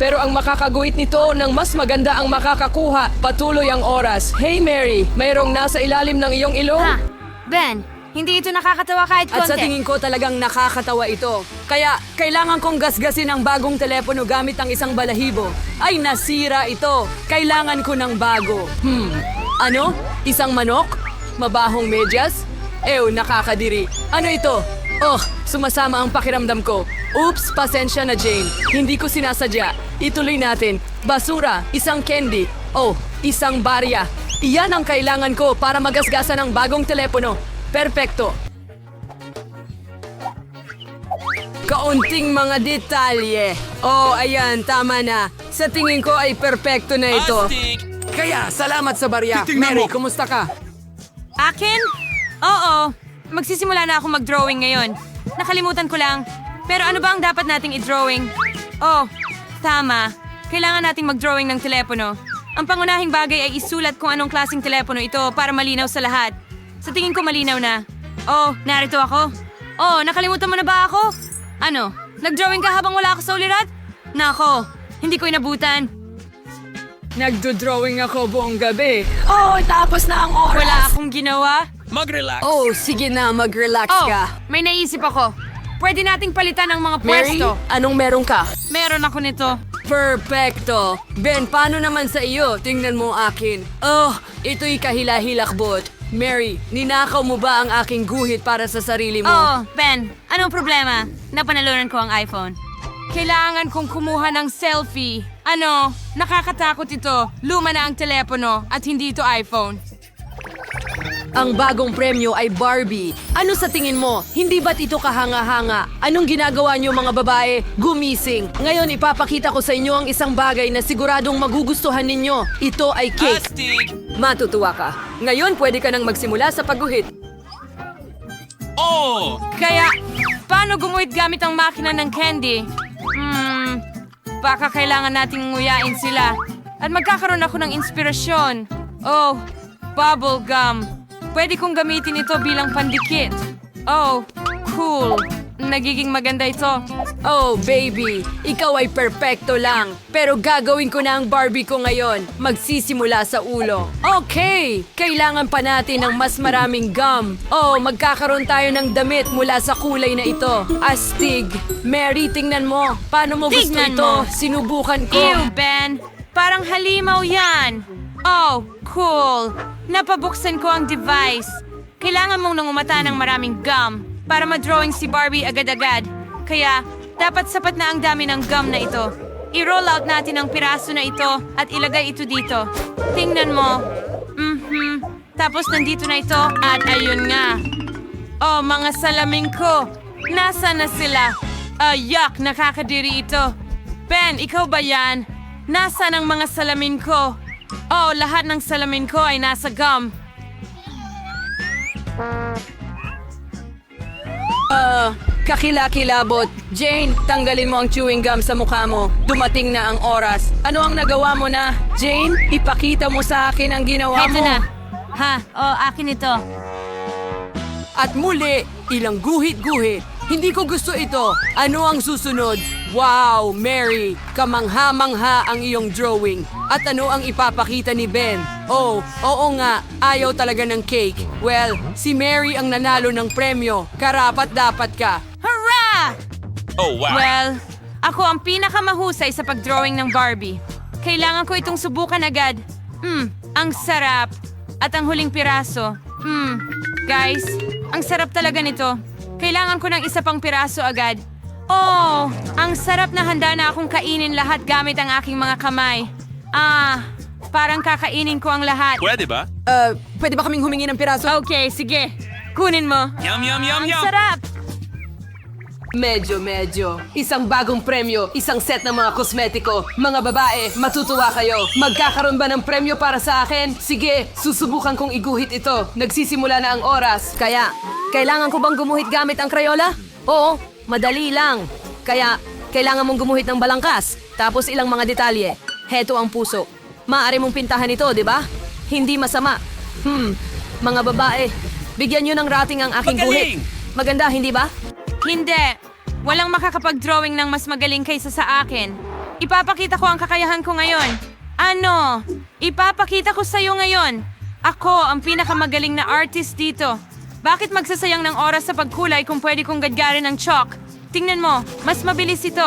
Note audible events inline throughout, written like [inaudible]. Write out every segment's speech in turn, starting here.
Pero ang makakaguhit nito ng mas maganda ang makakakuha. Patuloy ang oras. Hey Mary, mayroong nasa ilalim ng iyong ilong? Ha? Ben, hindi ito nakakatawa kahit At konti. sa tingin ko talagang nakakatawa ito. Kaya kailangan kong gasgasin ang bagong telepono gamit ang isang balahibo. Ay nasira ito. Kailangan ko ng bago. Hmm. Ano? Isang manok? Mabahong medyas? Ew, nakakadiri. Ano ito? Oh, sumasama ang pakiramdam ko. Oops, pasensya na Jane. Hindi ko sinasadya. Ituloy natin. Basura, isang candy. Oh, isang barya. Iyan ang kailangan ko para magasgasan ang bagong telepono. Perpekto. Kaunting mga detalye. Oh, ayan, tama na. Sa tingin ko ay perpekto na ito. Kaya, salamat sa barya. Mary, kumusta ka? Akin? Oo. Magsisimula na ako mag-drawing ngayon. Nakalimutan ko lang. Pero ano ba ang dapat nating i-drawing? Oh, tama. Kailangan nating mag-drawing ng telepono. Ang pangunahing bagay ay isulat kung anong klaseng telepono ito para malinaw sa lahat. Sa tingin ko malinaw na. Oh, narito ako. Oh, nakalimutan mo na ba ako? Ano? Nag-drawing ka habang wala ako sa ulirat? Nako, hindi ko inabutan. Nagdo-drawing ako buong gabi. Oh, tapos na ang oras. Wala akong ginawa. Oh, sige na, mag-relax Oh, ka. may naisip ako. Pwede nating palitan ang mga Mary, pwesto. anong meron ka? Meron ako nito. Perfecto. Ben, paano naman sa iyo? Tingnan mo ang akin. Oh, ito'y kahila-hilakbot. Mary, ninakaw mo ba ang aking guhit para sa sarili mo? Oh, Ben, anong problema? Napanalunan ko ang iPhone. Kailangan kong kumuha ng selfie. Ano, nakakatakot ito. Luma na ang telepono at hindi ito iPhone. Ang bagong premyo ay Barbie. Ano sa tingin mo? Hindi ba't ito kahanga-hanga? Anong ginagawa niyo mga babae? Gumising. Ngayon ipapakita ko sa inyo ang isang bagay na siguradong magugustuhan ninyo. Ito ay cake. Matutuwa ka. Ngayon pwede ka nang magsimula sa pagguhit. Oh! Kaya, paano gumuhit gamit ang makina ng candy? Hmm, baka kailangan nating nguyain sila. At magkakaroon ako ng inspirasyon. Oh, bubble gum. Pwede kong gamitin ito bilang pandikit. Oh, cool. Nagiging maganda ito. Oh, baby, ikaw ay perpekto lang. Pero gagawin ko na ang Barbie ko ngayon. Magsisimula sa ulo. Okay, kailangan pa natin ng mas maraming gum. Oh, magkakaroon tayo ng damit mula sa kulay na ito. Astig. Mary, tingnan mo. Paano mo gusto Tingnan ito? mo. Sinubukan ko. Ew, Ben! Parang halimaw yan! Oh, cool! Napabuksan ko ang device. Kailangan mong nangumata ng maraming gum para ma-drawing si Barbie agad-agad. Kaya, dapat sapat na ang dami ng gum na ito. I-roll out natin ang piraso na ito at ilagay ito dito. Tingnan mo. Mhm. Tapos nandito na ito at ayun nga. Oh, mga salamin ko! Nasaan na sila? Ayak, nakakadiri ito. Ben, ikaw ba yan? Nasaan ang mga salamin ko? Oh, lahat ng salamin ko ay nasa gum. Ah, kakilakilabot. Jane, tanggalin mo ang chewing gum sa mukha mo. Dumating na ang oras. Ano ang nagawa mo na? Jane, ipakita mo sa akin ang ginawa Ito mo. na. Ha, oh, akin ito. At muli, ilang guhit-guhit. Hindi ko gusto ito. Ano ang susunod? Wow, Mary, kamangha-mangha ang iyong drawing. At ano ang ipapakita ni Ben? Oh, oo nga, ayaw talaga ng cake. Well, si Mary ang nanalo ng premyo. Karapat dapat ka. Hurrah! Oh, wow. Well, ako ang pinakamahusay sa pagdrawing ng Barbie. Kailangan ko itong subukan agad. Hmm, ang sarap. At ang huling piraso. Hmm, guys, ang sarap talaga nito. Kailangan ko ng isa pang piraso agad. Oh, ang sarap na handa na akong kainin lahat gamit ang aking mga kamay. Ah, parang kakainin ko ang lahat. Pwede ba? Uh, pwede ba kaming humingi ng piraso? Okay, sige. Kunin mo. Yum, yum, yum, Ang yum. sarap! Medyo, medyo. Isang bagong premyo, isang set ng mga kosmetiko. Mga babae, matutuwa kayo. Magkakaroon ba ng premyo para sa akin? Sige, susubukan kong iguhit ito. Nagsisimula na ang oras. Kaya, kailangan ko bang gumuhit gamit ang Crayola? Oo, madali lang. Kaya, kailangan mong gumuhit ng balangkas. Tapos ilang mga detalye. Heto ang puso. Maaari mong pintahan ito, di ba? Hindi masama. Hmm, mga babae, bigyan nyo ng rating ang aking Magaling! guhit. Maganda, hindi ba? Hindi. Walang makakapag-drawing ng mas magaling kaysa sa akin. Ipapakita ko ang kakayahan ko ngayon. Ano? Ipapakita ko sa'yo ngayon. Ako ang pinakamagaling na artist dito. Bakit magsasayang ng oras sa pagkulay kung pwede kong gadgarin ng chalk? Tingnan mo, mas mabilis ito.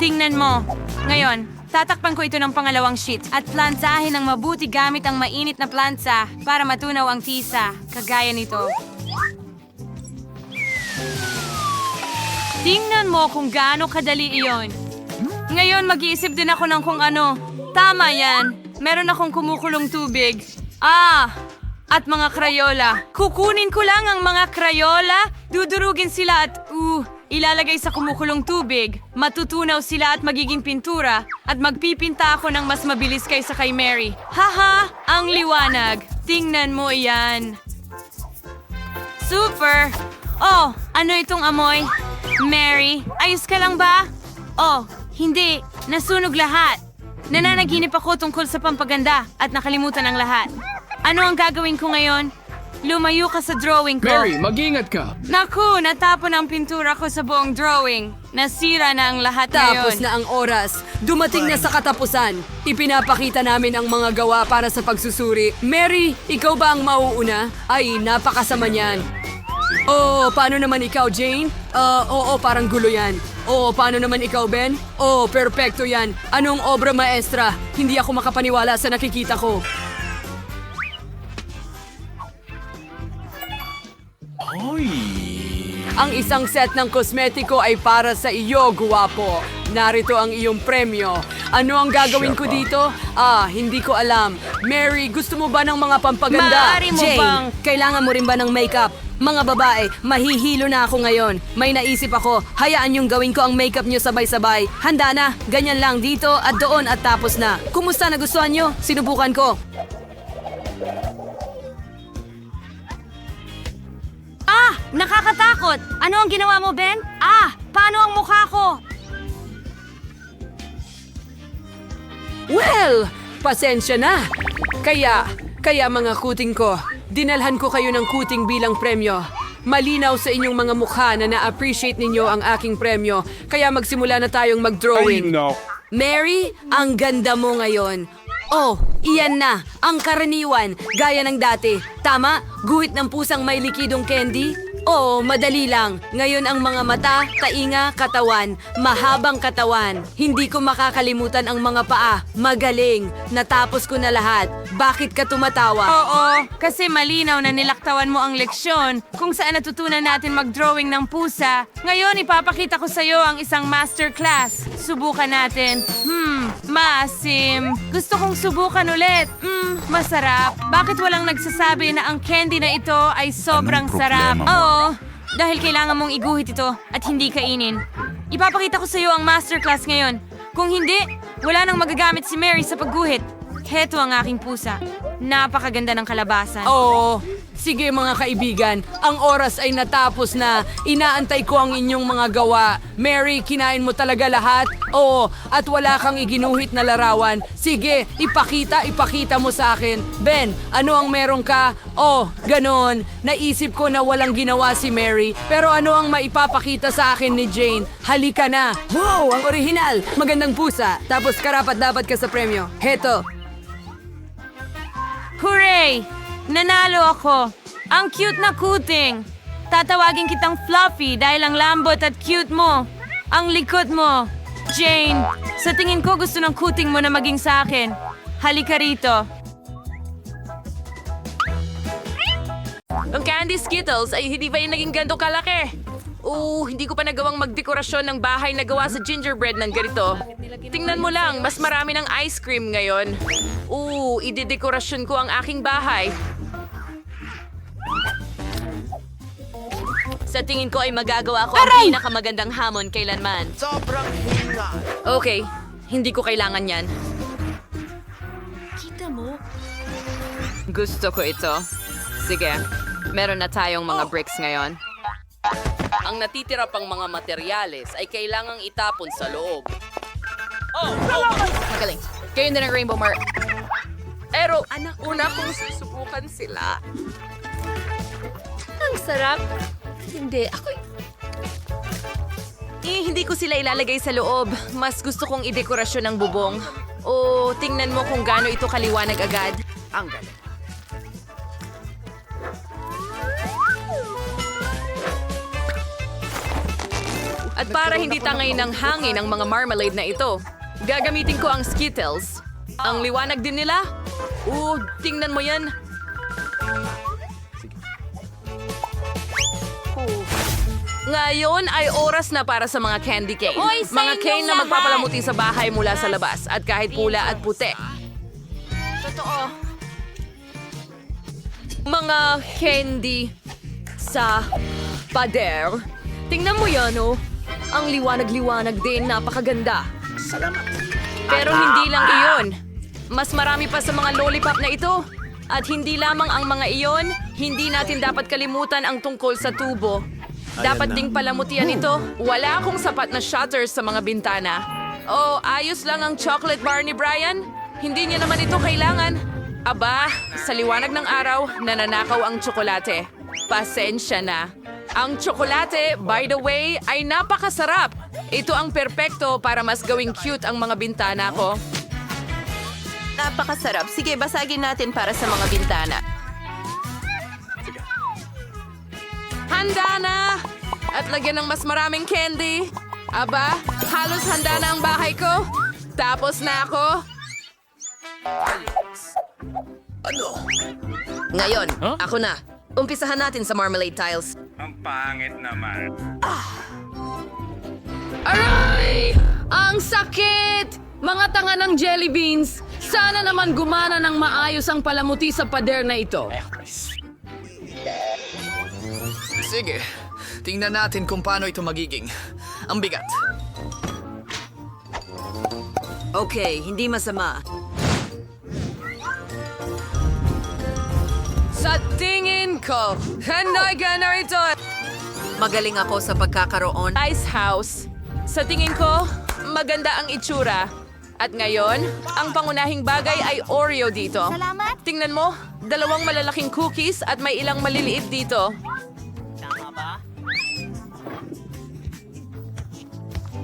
Tingnan mo. Ngayon, tatakpan ko ito ng pangalawang sheet at plansahin ng mabuti gamit ang mainit na plansa para matunaw ang tisa, kagaya nito. Tingnan mo kung gaano kadali iyon. Ngayon mag-iisip din ako ng kung ano. Tama yan. Meron akong kumukulong tubig. Ah! At mga krayola. Kukunin ko lang ang mga krayola, dudurugin sila at uh, ilalagay sa kumukulong tubig. Matutunaw sila at magiging pintura at magpipinta ako ng mas mabilis kaysa kay Mary. Haha! Ang liwanag. Tingnan mo iyan. Super! Oh, ano itong amoy? Mary, ayos ka lang ba? Oh, hindi. Nasunog lahat. Nananaginip ako tungkol sa pampaganda at nakalimutan ang lahat. Ano ang gagawin ko ngayon? Lumayo ka sa drawing ko. Mary, mag-ingat ka. Naku, natapon ang pintura ko sa buong drawing. Nasira na ang lahat Tapos ngayon. na ang oras. Dumating na sa katapusan. Ipinapakita namin ang mga gawa para sa pagsusuri. Mary, ikaw ba ang mauuna? Ay, napakasama niyan. Oh, paano naman ikaw, Jane? Ah, oo, parang gulo yan. Oo, paano naman ikaw, Ben? Oh, perpekto yan. Anong obra maestra? Hindi ako makapaniwala sa nakikita ko. Ang isang set ng kosmetiko ay para sa iyo, guwapo. Narito ang iyong premyo. Ano ang gagawin ko dito? Ah, hindi ko alam. Mary, gusto mo ba ng mga pampaganda? Maaari mo Jane, bang- kailangan mo rin ba ng makeup? Mga babae, mahihilo na ako ngayon. May naisip ako, hayaan yung gawin ko ang makeup nyo sabay-sabay. Handa na, ganyan lang dito at doon at tapos na. Kumusta nagustuhan nyo? Sinubukan ko. Ah! Nakakatakot! Ano ang ginawa mo, Ben? Ah! Paano ang mukha ko? Well, pasensya na. Kaya, kaya mga kuting ko, dinalhan ko kayo ng kuting bilang premyo. Malinaw sa inyong mga mukha na na-appreciate ninyo ang aking premyo, kaya magsimula na tayong mag-drawing. Mary, ang ganda mo ngayon. Oh, iyan na, ang karaniwan, gaya ng dati. Tama, guhit ng pusang may likidong candy? Oo, madali lang. Ngayon ang mga mata, tainga, katawan, mahabang katawan. Hindi ko makakalimutan ang mga paa. Magaling. Natapos ko na lahat. Bakit ka tumatawa? Oo, kasi malinaw na nilaktawan mo ang leksyon kung saan natutunan natin mag-drawing ng pusa. Ngayon, ipapakita ko sa'yo ang isang masterclass. Subukan natin. Hmm, maasim. Gusto kong subukan ulit. Hmm, masarap. Bakit walang nagsasabi na ang candy na ito ay sobrang sarap? mo? Oo, dahil kailangan mong iguhit ito at hindi kainin. Ipapakita ko sa'yo ang masterclass ngayon. Kung hindi, wala nang magagamit si Mary sa pagguhit. Heto ang aking pusa. Napakaganda ng kalabasan. Oo. Sige mga kaibigan, ang oras ay natapos na. Inaantay ko ang inyong mga gawa. Mary, kinain mo talaga lahat? Oo, at wala kang iginuhit na larawan. Sige, ipakita, ipakita mo sa akin. Ben, ano ang meron ka? Oh, ganon. Naisip ko na walang ginawa si Mary, pero ano ang maipapakita sa akin ni Jane? Halika na. Wow, ang orihinal. Magandang pusa. Tapos karapat dapat ka sa premyo. Heto, Hooray! Nanalo ako! Ang cute na kuting! Tatawagin kitang Fluffy dahil ang lambot at cute mo. Ang likod mo. Jane, sa tingin ko gusto ng kuting mo na maging sa akin. Halika rito. Ang candy Skittles ay hindi ba yung naging ganto kalaki? Oo, hindi ko pa nagawang magdekorasyon ng bahay na gawa sa gingerbread ng ganito. Tingnan mo lang, mas marami ng ice cream ngayon. Oo, idedekorasyon ko ang aking bahay. Sa tingin ko ay magagawa ko ang pinakamagandang hamon kailanman. Okay, hindi ko kailangan yan. Kita mo? Gusto ko ito. Sige, meron na tayong mga bricks ngayon. Ang natitira pang mga materyales ay kailangang itapon sa loob. Oh, Magaling. Kayo din ang Rainbow Mar... pero una kong susubukan sila. Ang sarap. Hindi, ako... Eh, hindi ko sila ilalagay sa loob. Mas gusto kong idekorasyon ng bubong. O, tingnan mo kung gaano ito kaliwanag agad. Ang galing. At para hindi tangay ng hangin ang mga marmalade na ito, gagamitin ko ang Skittles. Ang liwanag din nila. Oo, tingnan mo yan. Ngayon ay oras na para sa mga candy cane. Sa mga cane na magpapalamuti sa bahay mula sa labas at kahit pula at puti. Totoo. Mga candy sa pader. Tingnan mo yan, oh. Ang liwanag-liwanag din, napakaganda. Pero hindi lang iyon. Mas marami pa sa mga lollipop na ito. At hindi lamang ang mga iyon, hindi natin dapat kalimutan ang tungkol sa tubo. Dapat ding palamutian ito. Wala akong sapat na shutters sa mga bintana. Oh, ayos lang ang chocolate bar ni Brian. Hindi niya naman ito kailangan. Aba, sa liwanag ng araw, nananakaw ang tsokolate. Pasensya na. Ang tsokolate, by the way, ay napakasarap. Ito ang perpekto para mas gawing cute ang mga bintana ko. Napakasarap. Sige, basagin natin para sa mga bintana. Handa na! At lagyan ng mas maraming candy. Aba, halos handa na ang bahay ko. Tapos na ako. Ngayon, ako na. Umpisahan natin sa marmalade tiles. Ang pangit naman. Aray! Ang sakit! Mga tanga ng jelly beans! Sana naman gumana ng maayos ang palamuti sa pader na ito. Sige, tingnan natin kung paano ito magiging. Ang bigat. Okay, hindi masama. Sa tingin ko, hanay ka na ito. Magaling ako sa pagkakaroon. Ice House. Sa tingin ko, maganda ang itsura. At ngayon, ang pangunahing bagay ay Oreo dito. Salamat. Tingnan mo, dalawang malalaking cookies at may ilang maliliit dito.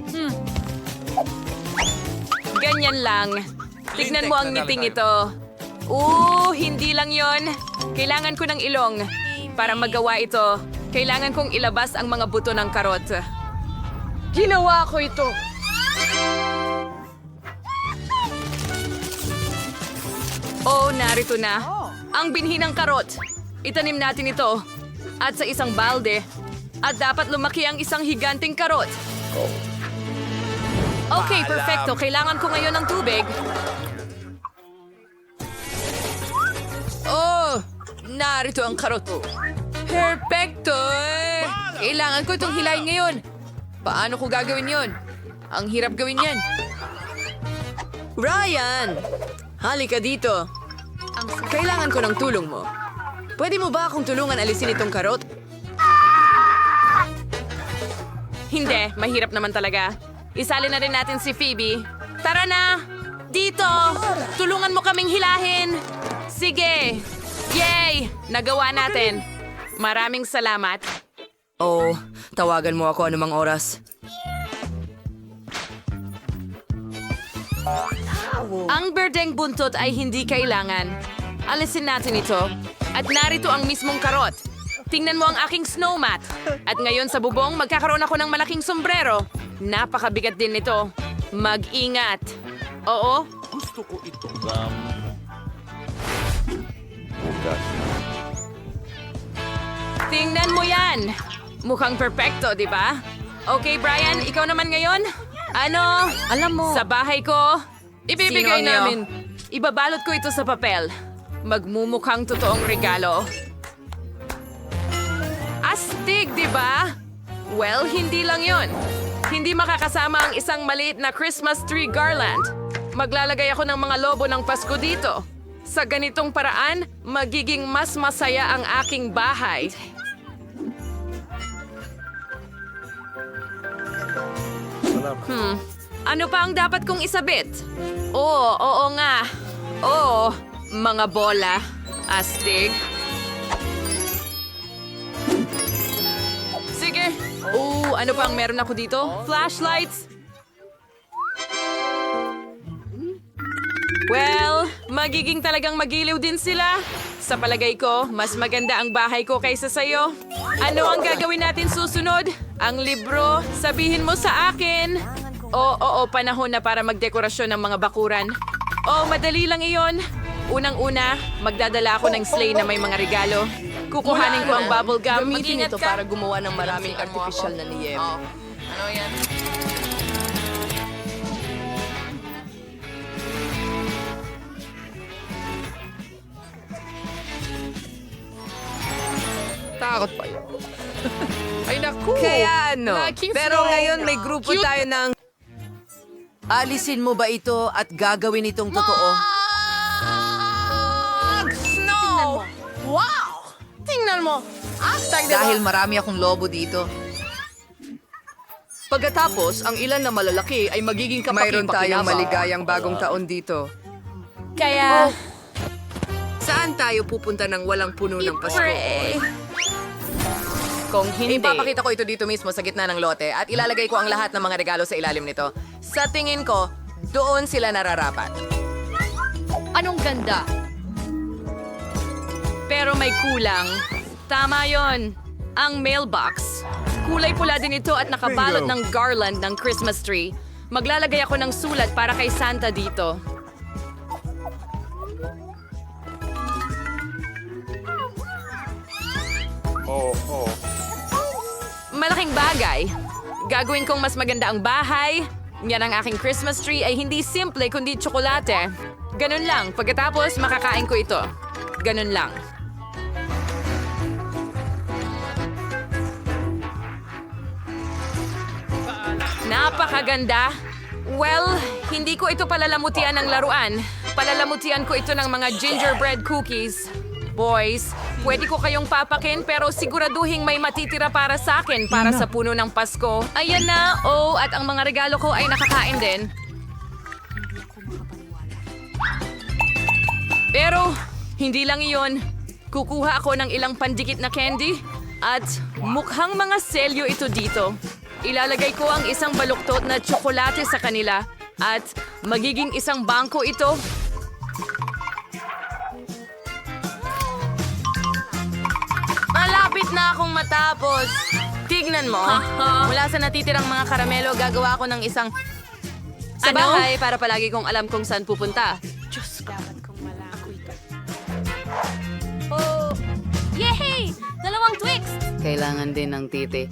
Hmm. Ganyan lang. Tignan mo ang ngiting ito. Oo, hindi lang yon. Kailangan ko ng ilong. Para magawa ito, kailangan kong ilabas ang mga buto ng karot. Ginawa ko ito. Oh, narito na. Ang binhi ng karot. Itanim natin ito. At sa isang balde. At dapat lumaki ang isang higanting karot. Okay, perfecto. Kailangan ko ngayon ng tubig. Narito ang karot. Perfecto! Kailangan ko itong hilahin ngayon. Paano ko gagawin yon? Ang hirap gawin yan. Ryan! Halika dito. Kailangan ko ng tulong mo. Pwede mo ba akong tulungan alisin itong karot? Hindi, mahirap naman talaga. Isali na rin natin si Phoebe. Tara na! Dito! Tulungan mo kaming hilahin! Sige! Yay! Nagawa natin. Maraming salamat. Oh, tawagan mo ako anumang oras. Ang berdeng buntot ay hindi kailangan. Alisin natin ito. At narito ang mismong karot. Tingnan mo ang aking snow mat. At ngayon sa bubong, magkakaroon ako ng malaking sombrero. Napakabigat din nito. Mag-ingat. Oo, Tingnan mo yan! Mukhang perpekto, di ba? Okay, Brian, ikaw naman ngayon? Ano? Alam mo, Sa bahay ko, ibibigay Sino ang namin. Ibabalot ko ito sa papel. Magmumukhang totoong regalo. Astig, di ba? Well, hindi lang yon. Hindi makakasama ang isang maliit na Christmas tree garland. Maglalagay ako ng mga lobo ng Pasko dito. Sa ganitong paraan, magiging mas masaya ang aking bahay. Hmm. Ano pa ang dapat kong isabit? Oo, oo nga. Oo, mga bola. Astig. Sige. Oo, ano pa ang meron ako dito? Flashlights? Well, magiging talagang magiliw din sila. Sa palagay ko, mas maganda ang bahay ko kaysa sa'yo. Ano ang gagawin natin susunod? Ang libro, sabihin mo sa akin. Oo, oo, panahon na para magdekorasyon ng mga bakuran. Oh, madali lang iyon. Unang-una, magdadala ako ng sleigh na may mga regalo. Kukuhanin ko ang bubble gum. Gamitin ito para gumawa ng maraming artificial na niyebe. Ano yan? Takot pa yun. [laughs] Ay naku! Kaya ano, Laking pero ngayon may grupo Cute. tayo ng... Alisin mo ba ito at gagawin itong totoo? Snow! Wow! Tingnan mo! Hashtag diba? Dahil marami akong lobo dito. Pagkatapos, ang ilan na malalaki ay magiging Mayroon tayong maligayang bagong taon dito. Kaya, Saan tayo pupunta ng walang puno ng Pasko? kung hindi... Ipapakita ko ito dito mismo sa gitna ng lote at ilalagay ko ang lahat ng mga regalo sa ilalim nito. Sa tingin ko, doon sila nararapat. Anong ganda? Pero may kulang. Tama yon. Ang mailbox. Kulay pula din ito at nakabalot ng garland ng Christmas tree. Maglalagay ako ng sulat para kay Santa dito. Malaking bagay. Gagawin kong mas maganda ang bahay. Yan ang aking Christmas tree ay hindi simple kundi tsokolate. Ganun lang. Pagkatapos, makakain ko ito. Ganun lang. Napakaganda. Well, hindi ko ito palalamutian ng laruan. Palalamutian ko ito ng mga gingerbread cookies. Boys, pwede ko kayong papakin pero siguraduhin may matitira para sa akin para sa puno ng Pasko. Ayan na, oh, at ang mga regalo ko ay nakakain din. Pero, hindi lang iyon. Kukuha ako ng ilang pandikit na candy at mukhang mga selyo ito dito. Ilalagay ko ang isang baluktot na tsokolate sa kanila at magiging isang bangko ito. Malapit na akong matapos. Tignan mo. Mula sa natitirang mga karamelo, gagawa ako ng isang sa Ano? bahay para palagi kong alam kung saan pupunta. Oh, Yay! Dalawang Twix! Kailangan din ng titi.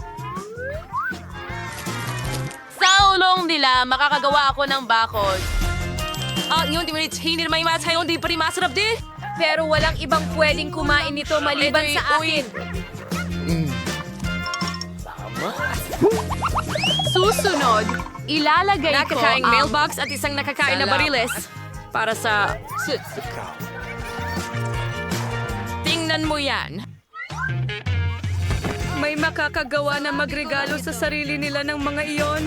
Sa ulong nila, makakagawa ako ng bakod. At ngayon, di mo hindi naman imatay, hindi pa rin masarap di. Pero walang ibang pwedeng kumain nito maliban sa akin. Susunod, ilalagay ko Nakakaing ang mailbox mailbox at isang nakakain na bariles para sa... Tingnan mo yan. May makakagawa na magregalo sa sarili nila ng mga iyon.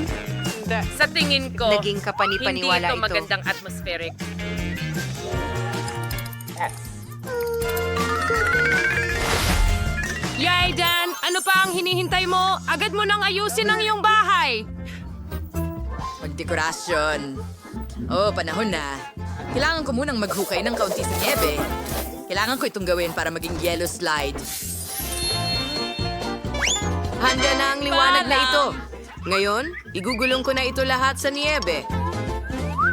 Sa tingin ko, Naging kapanipaniwala hindi ito ito. magandang atmospheric. Yay, Dan! Ano pa ang hinihintay mo? Agad mo nang ayusin ang iyong bahay! Magdekorasyon. Oh, panahon na. Kailangan ko munang maghukay ng kaunti sa niebe. Kailangan ko itong gawin para maging yellow slide. Handa na ang liwanag na ito. Ngayon, igugulong ko na ito lahat sa niebe.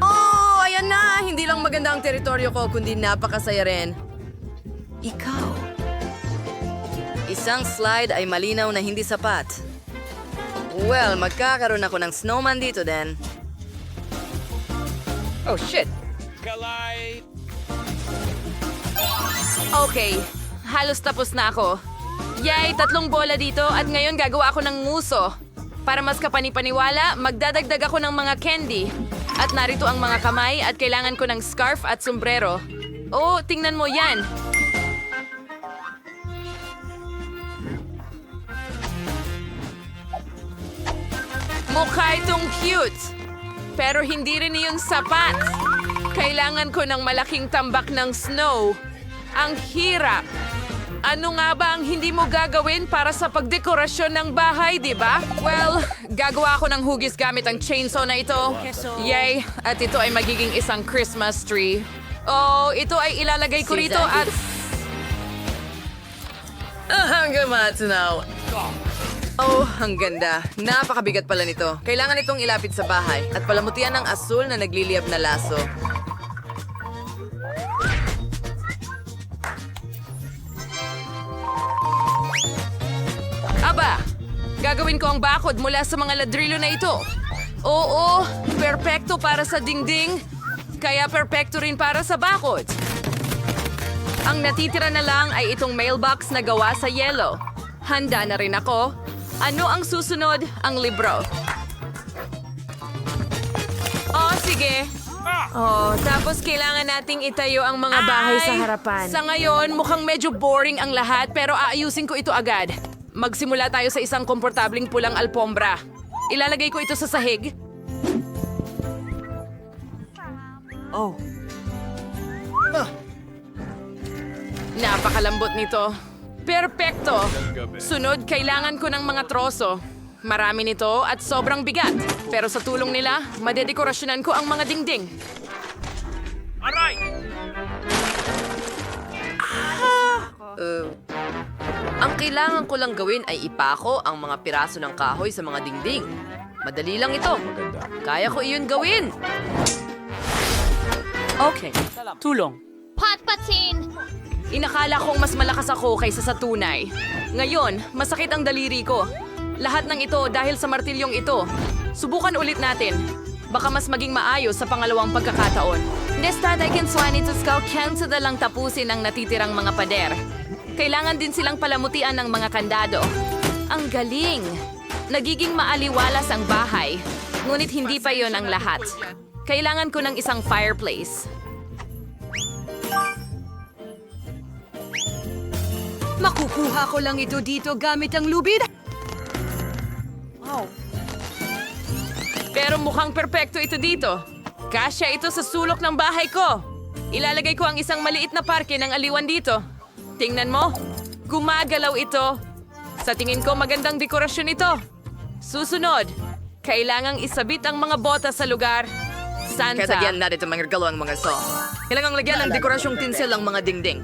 Oh, ayan na! Hindi lang maganda ang teritoryo ko, kundi napakasaya rin. Ikaw. Isang slide ay malinaw na hindi sapat. Well, magkakaroon ako ng snowman dito din. Oh, shit! Okay, halos tapos na ako. Yay, tatlong bola dito at ngayon gagawa ako ng nguso. Para mas kapanipaniwala, magdadagdag ako ng mga candy. At narito ang mga kamay at kailangan ko ng scarf at sombrero. Oh, tingnan mo yan. Mukha itong cute. Pero hindi rin iyon sapat. Kailangan ko ng malaking tambak ng snow. Ang hirap. Ano nga ba ang hindi mo gagawin para sa pagdekorasyon ng bahay, di ba? Well, gagawa ako ng hugis gamit ang chainsaw na ito. Yay! At ito ay magiging isang Christmas tree. Oh, ito ay ilalagay ko rito at... [laughs] Hanggang matsunaw. Oh, ang ganda. Napakabigat pala nito. Kailangan itong ilapit sa bahay at palamutian ng asul na nagliliyab na laso. Aba, gagawin ko ang bakod mula sa mga ladrillo na ito. Oo, perpekto para sa dingding, kaya perpekto rin para sa bakod. Ang natitira na lang ay itong mailbox na gawa sa yellow. Handa na rin ako. Ano ang susunod? Ang libro. Oh, sige. Oh, tapos kailangan nating itayo ang mga bahay sa harapan. Sa ngayon, mukhang medyo boring ang lahat pero aayusin ko ito agad. Magsimula tayo sa isang komportabling pulang alpombra. Ilalagay ko ito sa sahig. Oh, Napakalambot nito. Perpekto! Sunod, kailangan ko ng mga troso. Marami nito at sobrang bigat. Pero sa tulong nila, madedekorasyonan ko ang mga dingding. Aray! Uh, ang kailangan ko lang gawin ay ipako ang mga piraso ng kahoy sa mga dingding. Madali lang ito. Kaya ko iyon gawin. okay. Tulong. Patpatin! Inakala kong mas malakas ako kaysa sa tunay. Ngayon, masakit ang daliri ko. Lahat ng ito dahil sa martilyong ito. Subukan ulit natin. Baka mas maging maayos sa pangalawang pagkakataon. Nestad ay kinswani to skull cansa lang tapusin ang natitirang mga pader. Kailangan din silang palamutian ng mga kandado. Ang galing! Nagiging maaliwalas ang bahay. Ngunit hindi pa yon ang lahat. Kailangan ko ng isang fireplace. Makukuha ko lang ito dito gamit ang lubid. Pero mukhang perpekto ito dito. Kasya ito sa sulok ng bahay ko. Ilalagay ko ang isang maliit na parke ng aliwan dito. Tingnan mo, gumagalaw ito. Sa tingin ko magandang dekorasyon ito. Susunod, kailangang isabit ang mga bota sa lugar. Santa. Kaya tagyan natin itong mga regalo ang mga so. Kailangang lagyan ng dekorasyong tinsel ang mga dingding.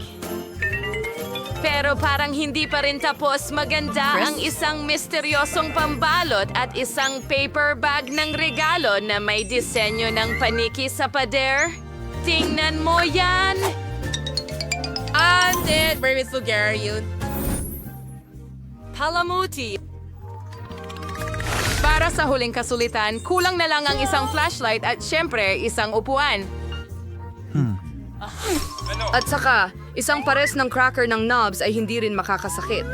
Pero parang hindi pa rin tapos maganda Chris? ang isang misteryosong pambalot at isang paper bag ng regalo na may disenyo ng paniki sa pader. Tingnan mo yan! Ande, very sugar yun. Palamuti. Para sa huling kasulitan, kulang na lang ang isang flashlight at syempre isang upuan. At saka, isang pares ng cracker ng knobs ay hindi rin makakasakit.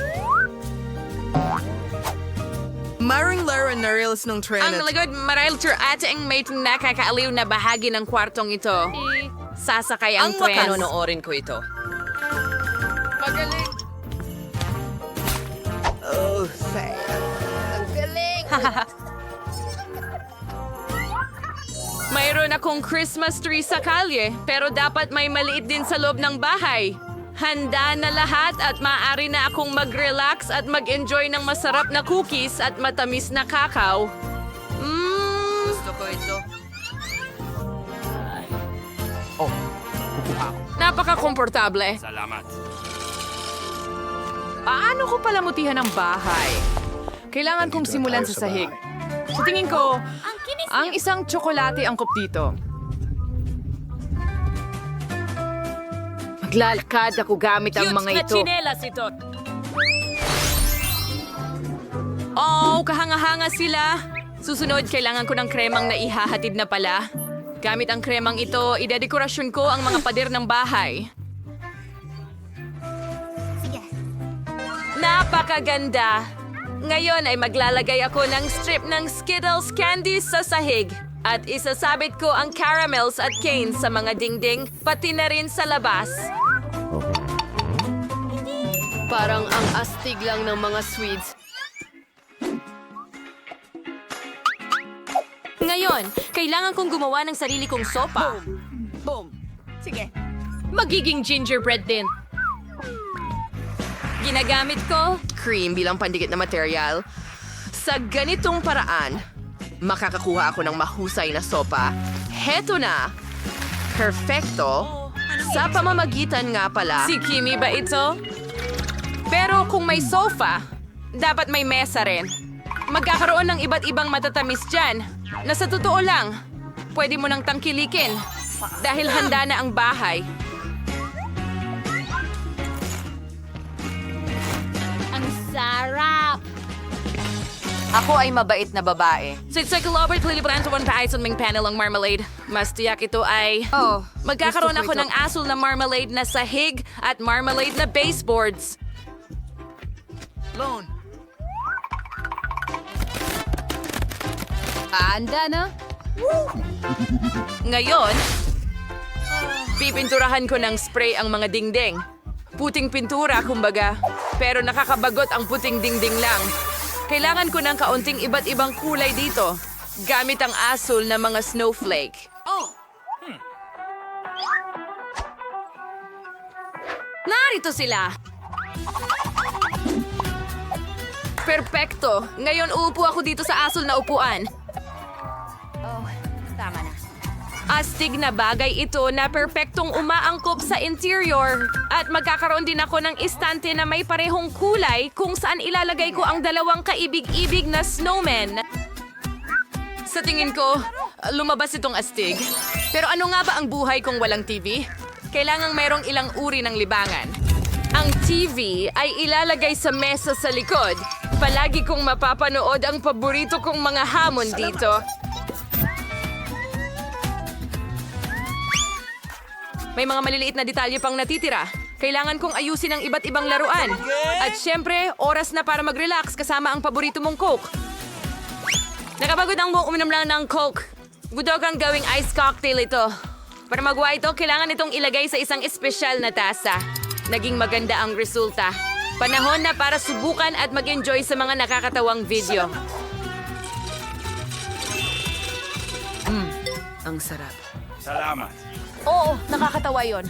Maring Lara na reels ng Ang lagod marahil tur ating may nakakaaliw na bahagi ng kwartong ito. Sasakay ang, Ang twins. wakas. ko ito. Magaling. [laughs] Mayroon akong Christmas tree sa kalye, pero dapat may maliit din sa loob ng bahay. Handa na lahat at maaari na akong mag-relax at mag-enjoy ng masarap na cookies at matamis na kakao. Mmm, Gusto ko ito. napaka-komportable. Salamat. Paano ko palamutihan ang bahay? Kailangan kong simulan sa sahig. Sa tingin ko, ang isang tsokolate ang kup dito. Maglalakad ako gamit ang mga ito. ito. Oh, kahanga-hanga sila. Susunod, kailangan ko ng kremang na ihahatid na pala. Gamit ang kremang ito, idedekorasyon ko ang mga pader ng bahay. Napakaganda! Ngayon ay maglalagay ako ng strip ng Skittles candies sa sahig. At isasabit ko ang caramels at canes sa mga dingding, pati na rin sa labas. Parang ang astig lang ng mga sweets. Ngayon, kailangan kong gumawa ng sarili kong sopa. Boom. Sige. Magiging gingerbread din. Ginagamit ko? Cream bilang pandikit na material. Sa ganitong paraan, makakakuha ako ng mahusay na sopa. Heto na! Perfecto! Sa pamamagitan nga pala, Si Kimi ba ito? Pero kung may sofa, dapat may mesa rin. Magkakaroon ng iba't ibang matatamis dyan na sa totoo lang, pwede mo nang tangkilikin dahil handa na ang bahay. Sarap! Ako ay mabait na babae. Robert Lilibran to one paison ming panel ang marmalade. Mas tiyak ito ay... Oh, Magkakaroon gusto ko ako ito. ng asul na marmalade na sahig at marmalade na baseboards. Lone. Anda na? Ngayon, pipinturahan ko ng spray ang mga dingding. Puting pintura, kumbaga. Pero nakakabagot ang puting dingding lang. Kailangan ko ng kaunting iba't ibang kulay dito. Gamit ang asul na mga snowflake. Narito sila! Perpekto! Ngayon uupo ako dito sa asul na upuan. Oh, tama na. Astig na bagay ito na perpektong umaangkop sa interior. At magkakaroon din ako ng istante na may parehong kulay kung saan ilalagay ko ang dalawang kaibig-ibig na snowman. Sa tingin ko, lumabas itong astig. Pero ano nga ba ang buhay kung walang TV? Kailangang merong ilang uri ng libangan. Ang TV ay ilalagay sa mesa sa likod. Palagi kong mapapanood ang paborito kong mga hamon dito. May mga maliliit na detalye pang natitira. Kailangan kong ayusin ang iba't ibang laruan. At syempre, oras na para mag-relax kasama ang paborito mong Coke. Nakapagod ang buong uminom lang ng Coke. Budok ang gawing ice cocktail ito. Para magawa ito, kailangan itong ilagay sa isang espesyal na tasa. Naging maganda ang resulta. Panahon na para subukan at mag-enjoy sa mga nakakatawang video. ang sarap. Salamat. Oo, nakakatawa yon.